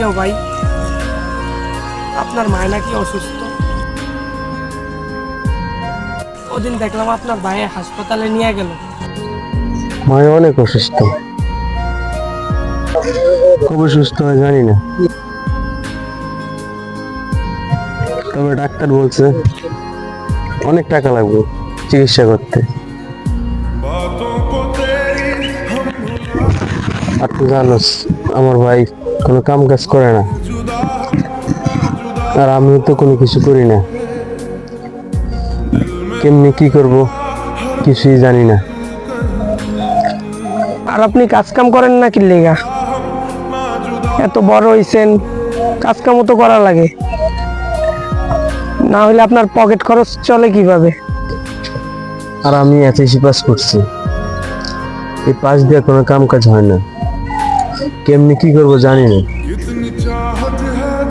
কিও ভাই। আপনার মায় নাকি অসুস্থ। ওদিন দেখলাম আপনার ভাই হাসপাতালে নিয়ে গেল। মায়ের অনেক অসুস্থ। কবে সুস্থ হয় জানি না। তবে ডাক্তার বলছে অনেক টাকা লাগবে চিকিৎসা করতে। আর তুই জানোস আমার ভাই কোনো কাম কাজ করে না। আর আমিও তো কোনো কিছু করি না। কেমনি কি করব কিছুই জানি না। আর আপনি কাজ কাম করেন না কি লেগা? এত বড় হইছেন কাজ কামও তো করা লাগে। না হলে আপনার পকেট খরচ চলে কীভাবে? আর আমি এসএসসি পাস করছি। এই পাশ দিয়ে কোনো কাম কাজ হয় না। কেমনি কি করব জানি না।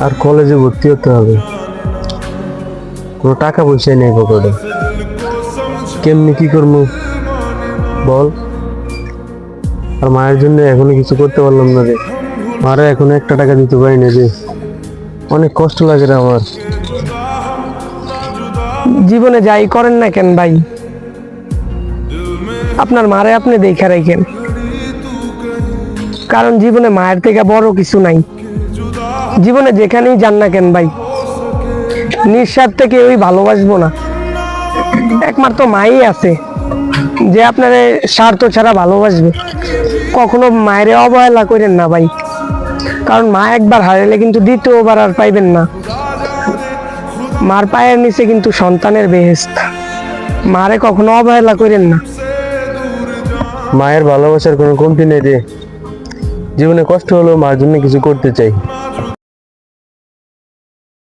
আর কলেজে ভর্তি হতে হবে। কোনো টাকা পয়সা নেই পকেটে। কেমনি কি করব? বল। আর মায়ের জন্য এখনও কিছু করতে পারলাম না রে। মারা এখনও একটা টাকা দিতে পারি না রে। অনেক কষ্ট লাগে রে আমার। জীবনে যাই করেন না কেন ভাই? আপনার মারে আপনি দেখা রাখেন। কারণ জীবনে মায়ের থেকে বড় কিছু নাই। জীবনে যেখানেই যান না কেন ভাই, নিঃস্বার্থ থেকে ওই ভালোবাসবো না। একমাত্র মাই আছে, যে আপনার স্বার্থ ছাড়া ভালোবাসবে। কখনো মায়ের অবহেলা করেন না ভাই, কারণ মা একবার হারালে কিন্তু দ্বিতীয়বার আর পাইবেন না। মার পায়ের নিচে কিন্তু সন্তানের বেহেস্ত মারে কখনো অবহেলা করেন না। মায়ের ভালোবাসার কোনো কমতি নেই রে জীবনে কষ্ট হলেও মার জন্য কিছু করতে চাই।